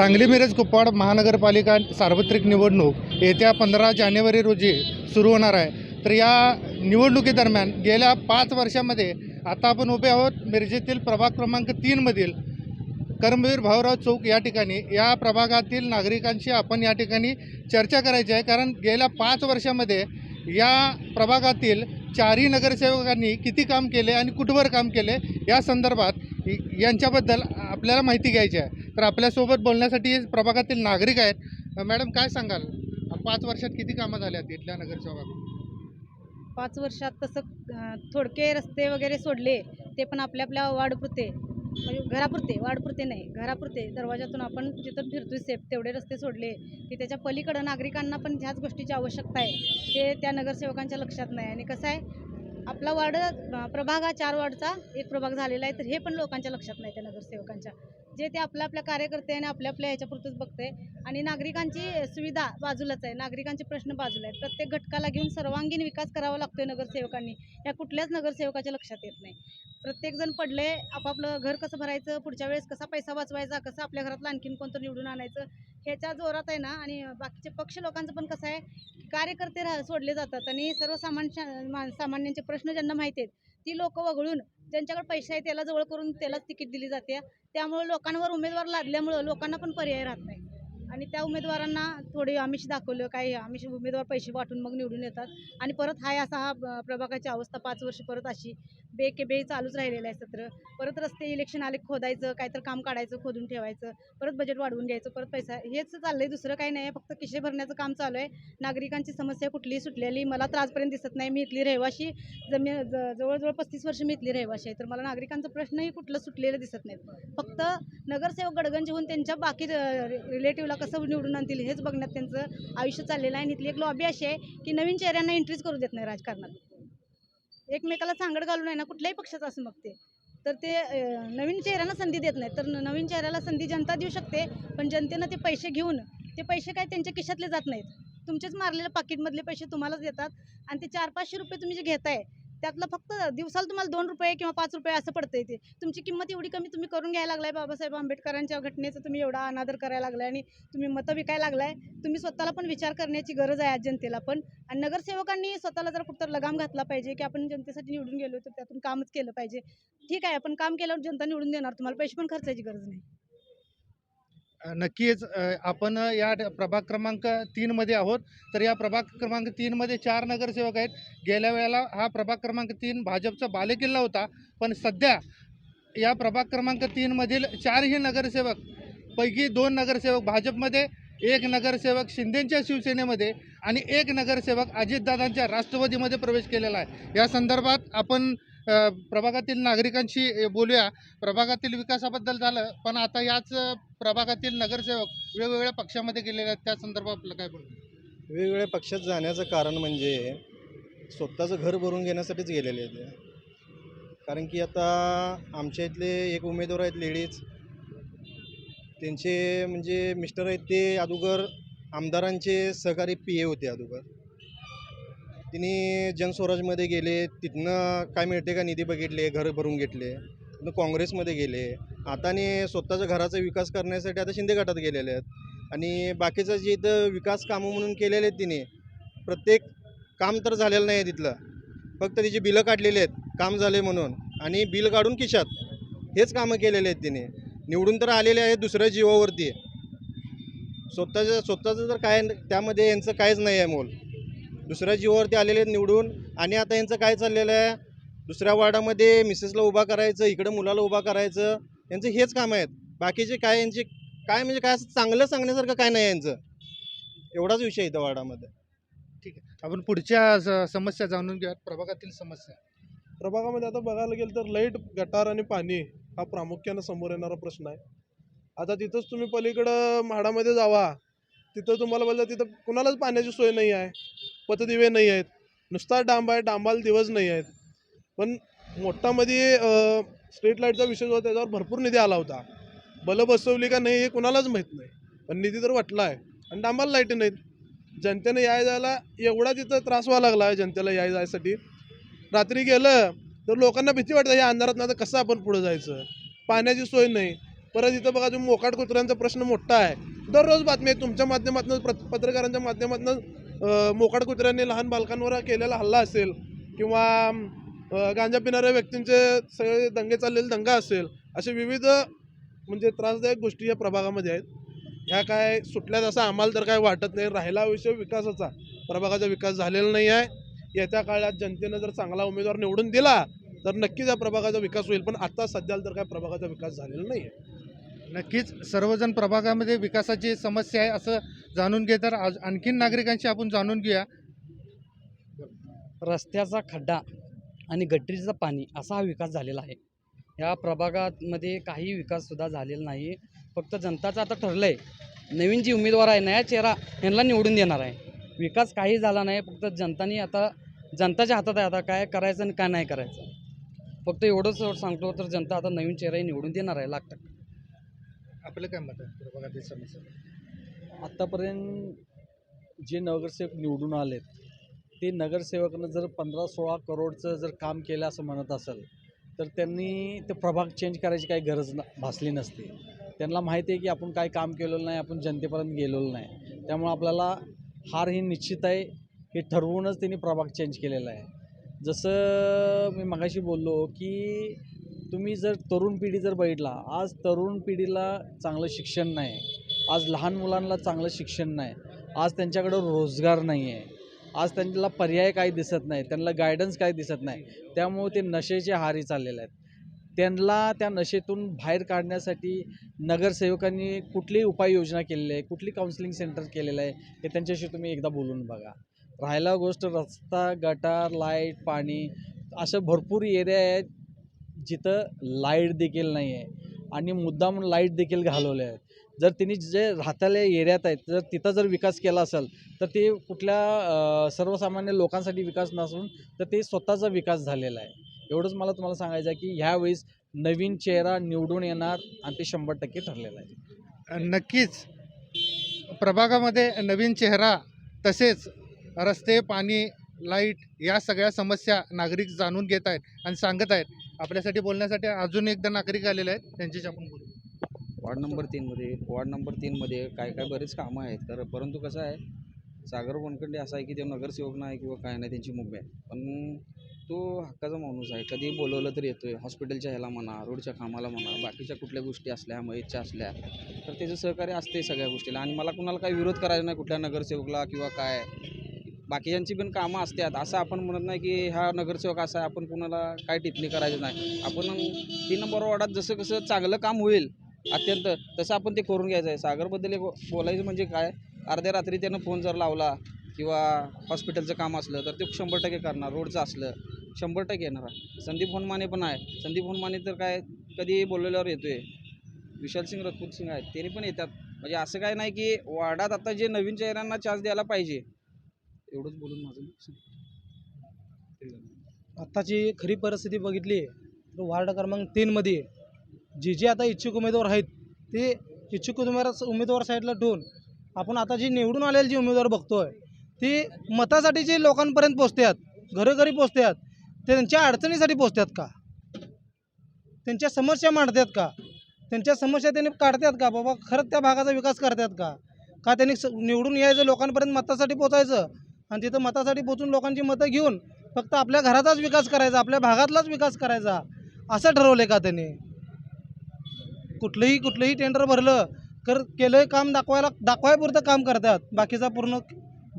सांगली मिरज कुपवाड महानगरपालिका सार्वत्रिक निवडणूक येत्या पंधरा जानेवारी रोजी सुरू होणार आहे. तर या निवडणुकीदरम्यान गेल्या पाच वर्षामध्ये आता आपण उभे आहोत मिरजेतील प्रभाग क्रमांक तीनमधील कर्मवीर भाऊराव चौक या ठिकाणी. या प्रभागातील नागरिकांशी आपण या ठिकाणी चर्चा करायची आहे. कारण गेल्या पाच वर्षामध्ये या प्रभागातील चारही नगरसेवकांनी किती काम केले आणि कुठवर काम केले या संदर्भात यांच्याबद्दल आपल्याला माहिती घ्यायची आहे. तर आपल्यासोबत बोलण्यासाठी प्रभागातील नागरिक आहेत. मॅडम काय सांगाल? पाच वर्षात किती कामं झाल्या आहेत नगरच्या भागात पाच वर्षात तसं थोडके रस्ते वगैरे सोडले ते पण आपल्या आपल्या वाढपुरते म्हणजे घरापुरते वाढपुरते नाही घरापुरते. दरवाजातून आपण जिथं फिरतोय सेफ तेवढे रस्ते सोडले की त्याच्या पलीकडं नागरिकांना पण ह्याच गोष्टीची आवश्यकता आहे. ते त्या नगरसेवकांच्या लक्षात नाही. आणि कसं आहे आपला वार्ड प्रभाग हा चार वार्डचा एक प्रभाग झालेला आहे तर हे पण लोकांच्या लक्षात नाही त्या नगरसेवकांच्या. जे ते आपल्या आपल्या कार्यकर्ते आणि आपल्या आपल्या ह्याच्यापुरतंच बघते आणि नागरिकांची सुविधा बाजूलाच आहे. नागरिकांचे प्रश्न बाजूला आहेत. प्रत्येक घटकाला घेऊन सर्वांगीण विकास करावा लागतोय नगरसेवकांनी. या कुठल्याच नगरसेवकाच्या लक्षात येत नाही. प्रत्येकजण पडले आपापलं घर कसं भरायचं पुढच्या वेळेस कसा पैसा वाचवायचा कसं आपल्या घरातलं आणखीन कोणतं निवडून आणायचं ह्याच्या जोरात आहे ना. आणि बाकीचे पक्ष लोकांचं पण कसं आहे कार्यकर्ते सोडले जातात. आणि सर्वसामान्य सामान्यांचे प्रश्न ज्यांना माहिती आहेत ती लोक वगळून ज्यांच्याकडे पैसे आहे त्याला जवळ करून त्यालाच तिकीट दिली जाते. त्यामुळे लोकांवर उमेदवार लादल्यामुळं लोकांना पण पर्याय राहत नाही. आणि त्या उमेदवारांना थोडी आमिष दाखवलं काही आमिष उमेदवार पैसे वाटून मग निवडून येतात. आणि परत हाय असा हा प्रभागाची अवस्था पाच वर्ष परत अशी. बे के बे चालूच राहिलेलं आहे सत्र. परत रस्ते इलेक्शन आले खोदायचं काहीतरी काम काढायचं खोदून ठेवायचं परत बजेट वाढवून घ्यायचं परत पैसा. हेच चाललं आहे दुसरं काही नाही आहे. फक्त किशे भरण्याचं काम चालू आहे. नागरिकांची समस्या कुठलीही सुटलेली मला त्रासपर्यंत दिसत नाही. मी इथली रहिवाशी जमी ज- जवळजवळ पस्तीस वर्ष मी इथली रहिवाशी आहे. तर मला नागरिकांचा प्रश्नही कुठलं सुटलेलं दिसत नाहीत. फक्त नगरसेवक गडगंज होऊन त्यांच्या बाकी रिलेटिव्हला कसं निवडून आणतील हेच बघण्यात त्यांचं आयुष्य चाललेलं आहे. आणि इथली एक लॉबी अशी आहे की नवीन चेहऱ्यांना एंट्रीच करू देत नाही राजकारणात. एकमेकाला सांगड घालून आहे ना कुठल्याही पक्षाचं असं मग ते तर ते नवीन चेहऱ्यांना संधी देत नाही तर न- नवीन चेहऱ्याला संधी जनता देऊ शकते पण जनतेनं ते पैसे घेऊन ते पैसे काय त्यांच्या खिशातले जात नाहीत. तुमचेच मारलेल्या पाकिटमधले पैसे तुम्हालाच देतात आणि ते चार पाचशे रुपये तुम्ही जे घेताय त्यातलं फक्त दिवसाला तुम्हाला दोन रुपये किंवा पाच रुपये असं पडतंय ते. तुमची किंमत एवढी कमी तुम्ही करून घ्यायला लागलाय बाबासाहेब आंबेडकरांच्या घटनेचं तुम्ही एवढा अनादर करायला लागलाय आणि तुम्ही मतं विकायला लागलाय. तुम्ही स्वतःला पण विचार करण्याची गरज आहे आज जनतेला पण. आणि नगरसेवकांनी स्वतःला जर कुठं लगाम घातला पाहिजे की आपण जनतेसाठी निवडून गेलो तर त्यातून कामच केलं पाहिजे. ठीक आहे आपण काम केल्यावर जनता निवडून देणार तुम्हाला पैसे पण खर्चायची गरज नाही. नक्कीच आपण या प्रभाग क्रमांक तीनमध्ये आहोत. तर या प्रभाग क्रमांक तीनमध्ये चार नगरसेवक आहेत. गेल्या वेळेला हा प्रभाग क्रमांक तीन भाजपचा बालेकिल्ला होता. पण सध्या या प्रभाग क्रमांक तीनमधील चारही नगरसेवक पैकी दोन नगरसेवक भाजपमध्ये एक नगरसेवक शिंदेच्या शिवसेनेमध्ये आणि एक नगरसेवक अजितदादांच्या राष्ट्रवादीमध्ये प्रवेश केलेला आहे. या संदर्भात आपण प्रभागातील नागरिकांशी बोलूया. प्रभागातील विकासाबद्दल झालं पण आता याच प्रभागातील नगरसेवक वेगवेगळ्या पक्षामध्ये गेलेले आहेत. त्या संदर्भात आपलं काय बोलतो वेगवेगळ्या पक्षात जाण्याचं कारण म्हणजे स्वतःचं घर भरून घेण्यासाठीच गेलेले आहेत. कारण की आता आमच्या इथले एक उमेदवार आहेत लेडीज. त्यांचे म्हणजे मिस्टर आहेत ते अगोदर आमदारांचे सहकारी पी ए होते अगोदर तिने जनस्वराजमध्ये गेले तिथनं काय मिळते का निधी बघितले घर भरून घेतले काँग्रेसमध्ये गेले. आता स्वतःच्या घराचा विकास करण्यासाठी आता शिंदे गटात गेलेले आहेत. आणि बाकीचं जे इथं विकास कामं म्हणून केलेले आहेत तिने प्रत्येक काम तर झालेलं नाही आहे तिथलं. फक्त तिची बिलं काढलेली आहेत काम झाले म्हणून. आणि बिल काढून खिशात हेच कामं केलेले आहेत तिने. निवडून तर आलेले आहेत दुसऱ्या जीवावरती. स्वतःचं स्वतःचं तर काय त्यामध्ये यांचं काहीच नाही आहे मोल. दुसऱ्या जीवावरती आलेले आहेत निवडून. आणि आता यांचं काय चाललेलं आहे? दुसऱ्या वार्डामध्ये मिसेसला उभा करायचं इकडं मुलाला उभा करायचं यांचं हेच काम आहेत. बाकीचे काय यांचे काय म्हणजे काय असं चांगलं सांगण्यासारखं काय नाही आहे यांचं. एवढाच विषय इथं वार्डामध्ये. आपण पुढच्या स- समस्या जाणून घेऊयात. प्रभागातील समस्या. प्रभागामध्ये आता बघायला गेलं तर लाइट गटार आणि पाणी हा प्रामुख्यानं समोर येणारा प्रश्न आहे. आता तिथंच तुम्ही पलीकडं म्हाडामध्ये जावा. तिथं तुम्हाला बोललं तिथं कुणालाच पाण्याची सोय नाही आहे पतदिवे नाही आहेत नुसता डांब आहे डांबाला दिवस नाही आहेत. पण मोठामध्ये स्ट्रीट लाईटचा विषय होता त्याच्यावर भरपूर निधी आला होता. बलं बसवली का नाही हे कुणालाच माहीत नाही. पण निधी तर वाटला आहे. आणि डांबाला लाइट नाहीत. जनतेने याय जायला एवढा तिथं त्रास व्हायला लागला आहे जनतेला याय जायसाठी. रात्री गेलं तर लोकांना भीती वाटते या अंधारात तर कसं आपण पुढं जायचं? पाण्याची सोय नाही. परत इथं बघा तुम्ही मोकाट कुत्र्यांचा प्रश्न मोठा आहे. दररोज बातमी आहे. तुमच्या माध्यमातून पत्रकारांच्या माध्यमातून मोकाड कुत्र्यांनी लहान बालकांवर केलेला हल्ला असेल किंवा गांजा पिणाऱ्या व्यक्तींचे सगळे दंगे चाललेले दंगा असेल असे विविध म्हणजे त्रासदायक गोष्टी या प्रभागामध्ये आहेत. ह्या काय सुटल्यात असं आम्हाला तर काय वाटत नाही. राहिला विषय विकासाचा. प्रभागाचा विकास झालेला नाही आहे. येत्या काळात जनतेनं जर चांगला उमेदवार निवडून दिला तर नक्कीच या प्रभागाचा विकास होईल. पण आता सध्याला तर काय प्रभागाचा विकास झालेला नाही आहे. नक्कीच सर्वजण प्रभागामध्ये विकासाची समस्या आहे असं जाणून घे तर आज आणखीन नागरिकांशी आपण जाणून घेऊया. रस्त्याचा खड्डा आणि गटरीचं पाणी असा हा विकास झालेला आहे. या प्रभागामध्ये काही विकाससुद्धा झालेला नाही. फक्त जनताचं आता ठरलं आहे नवीन जी उमेदवार आहे नया चेहरा यांना निवडून देणार आहे. विकास काही झाला नाही फक्त जनतानी आता जनताच्या हातात आहे आता काय करायचं आणि काय नाही करायचं. फक्त एवढंच सांगतो तर जनता आता नवीन चेहराही निवडून देणार आहे लाख टक्के. आपलं काय मत आहे? प्रभागातील समस्या आत्तापर्यंत जे नगरसेवक निवडून आलेत ते नगरसेवकानं जर पंधरा सोळा करोडचं जर काम केलं असं म्हणत असेल तर त्यांनी ते प्रभाग चेंज करायची काही गरज न भासली नसते. त्यांना माहिती आहे की आपण काय काम केलेलं नाही आपण जनतेपर्यंत गेलेलो नाही. त्यामुळं आपल्याला हार ही निश्चित आहे हे ठरवूनच त्यांनी प्रभाग चेंज केलेला आहे. जसं मी मगाशी बोललो की तुम्ही जर तरुण पिढी जर बघितला आज तरुण पिढीला चांगलं शिक्षण नाही. आज लहान मुलांना चांगलं शिक्षण नाही. आज त्यांच्याकडं रोजगार नाही आहे आज त्यांना पर्याय काही दिसत नाही त्यांना गायडन्स काही दिसत नाही. त्यामुळे ते नशेचे हारी चाललेले आहेत. त्यांना त्या नशेतून बाहेर काढण्यासाठी नगरसेवकांनी कुठलीही उपाययोजना केलेली आहे कुठली काउन्सिलिंग सेंटर केलेलं आहे हे त्यांच्याशी तुम्ही एकदा बोलून बघा. राहिला गोष्ट रस्ता गटार लाइट पाणी असं भरपूर एरिया आहेत जिथं लाइट देखील नाही आहे आणि मुद्दाम लाइट देखील घालवले आहेत. जर त्यांनी जे राहताले एरियात आहेत जर तिथं जर विकास केला असेल तर ते कुठल्या सर्वसामान्य लोकांसाठी विकास नसून तर ते स्वतःचा विकास झालेला आहे. एवढंच मला तुम्हाला सांगायचं आहे की ह्यावेळेस नवीन चेहरा निवडून येणार आणि ते शंभर टक्के ठरलेलं आहे. नक्कीच. प्रभागामध्ये नवीन चेहरा तसेच रस्ते पाणी लाइट या सगळ्या समस्या नागरिक जाणून घेत आहेत आणि सांगत आहेत. आपल्यासाठी बोलण्यासाठी अजून एकदा नागरिक आलेले आहेत त्यांच्याशी आपण बोलू वार्ड नंबर तीनमध्ये वार्ड नंबर तीनमध्ये काय काय बरेच कामं आहेत. तर परंतु कसं आहे सागर वनखंडे असा आहे की तो नगरसेवक नाही किंवा काय नाही त्यांची मुंबई आहे. पण तो हक्काचा माणूस आहे. कधी बोलवलं तर येतोय. हॉस्पिटलच्या ह्याला म्हणा रोडच्या कामाला म्हणा बाकीच्या कुठल्या गोष्टी असल्या मयतच्या असल्या तर त्याचं सहकार्य असते सगळ्या गोष्टीला. आणि मला कुणाला काही विरोध करायचा नाही कुठल्या नगरसेवकला किंवा काय. बाकीच्यांची पण कामं असतात. असं आपण म्हणत नाही की हा नगरसेवक असा आहे आपण कुणाला काय टिप्पणी करायचं नाही. आपण तीन नंबर वॉर्डात जसं कसं चांगलं काम होईल अत्यंत तसं आपण ते करून घ्यायचं आहे. सागरबद्दल एक बोलायचं म्हणजे काय अर्ध्या रात्री त्यानं फोन जर लावला किंवा हॉस्पिटलचं काम असलं तर ते शंभर टक्के करणार रोडचं असलं शंभर टक्के येणार आहे. संदीप होनमाने पण आहे. संदीप होनमाने तर काय कधी बोललेल्यावर आहे विशाल सिंग रतपूत सिंग आहेत त्यांनी पण येतात. म्हणजे असं काय नाही की वार्डात आता जे नवीन चेहऱ्यांना चान्स द्यायला पाहिजे एवढंच बोलून माझं आत्ताची खरी परिस्थिती बघितली तर वार्ड क्रमांक तीनमध्ये जे जे आता इच्छुक उमेदवार आहेत ते इच्छुक उमेदवार उमेदवार साईडला ठेवून आपण आता जी निवडून आलेले जे उमेदवार बघतोय ते मतासाठी जे लोकांपर्यंत पोचतात घरोघरी पोचतात ते त्यांच्या अडचणीसाठी पोचतात का? त्यांच्या समस्या मांडतात का? त्यांच्या समस्या त्यांनी काढतात का? बाबा खरंच त्या भागाचा विकास करतात का? का त्यांनी स- निवडून यायचं लोकांपर्यंत मतासाठी पोचायचं आणि तिथं मतासाठी पोचून लोकांची मतं घेऊन फक्त आपल्या घराचाच विकास करायचा आपल्या भागातलाच विकास करायचा असं ठरवलं का त्यांनी? कुठलंही कुठलंही टेंडर भरलं कर केलंय काम दाखवायला दाखवायपुरतं काम करतात. बाकीचा पूर्ण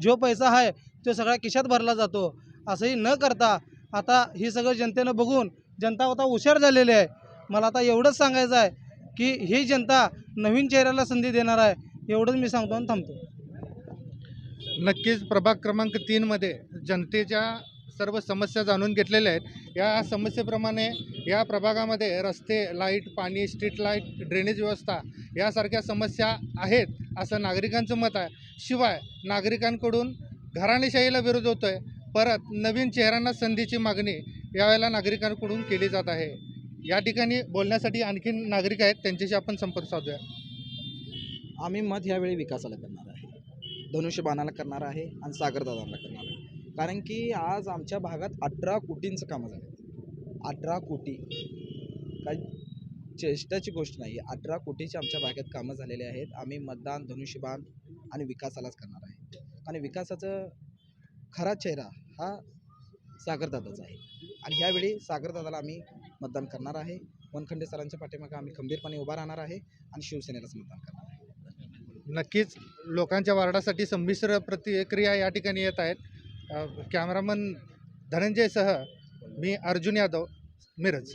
जो पैसा आहे तो सगळ्या खिशात भरला जातो. असंही न करता आता ही सगळं जनतेनं बघून जनता आता हुशार झालेली आहे. मला आता एवढंच सांगायचं आहे की ही जनता नवीन चेहऱ्याला संधी देणार आहे एवढंच मी सांगतो आणि थांबतो. नक्कीच प्रभाग क्रमांक तीनमध्ये जनतेच्या सर्व समस्या जाणून घेतलेल्या आहेत. या समस्येप्रमाणे या प्रभागामध्ये रस्ते लाइट पाणी स्ट्रीट लाइट ड्रेनेज व्यवस्था यासारख्या समस्या आहेत असं नागरिकांचं मत आहे. शिवाय नागरिकांकडून घराणेशाहीला विरोध होतो आहे परत नवीन चेहऱ्यांना संधीची मागणी यावेळेला नागरिकांकडून केली जात आहे. या ठिकाणी बोलण्यासाठी आणखीन नागरिक आहेत. त्यांच्याशी आपण संपर्क साधूया. आम्ही मत यावेळी विकासाला करणार धनुष्यबाणाला करणार आहे आणि सागरदादांना करणार आहे. कारण की आज आमच्या भागात अठरा कोटींचं कामं झालं अठरा कोटी. काय चेष्टाची गोष्ट नाही. अठरा कोटीची आमच्या भागात कामं झालेली आहेत. आम्ही मतदान धनुष्यबाण आणि विकासालाच करणार आहे. आणि विकासाचं खरा चेहरा हा सागरदादाचा आहे. आणि ह्यावेळी सागरदादाला आम्ही मतदान करणार आहे. वनखंडे सरांच्या पाठीमागे आम्ही खंबीरपणे उभा राहणार आहे आणि शिवसेनेलाच मतदान करणार आहे. नक्कीच लोकांच्या वार्डासाठी संमिश्र प्रतिक्रिया या ठिकाणी येत आहेत. कॅमेरामन धनंजयसह मी अर्जुन यादव मिरज.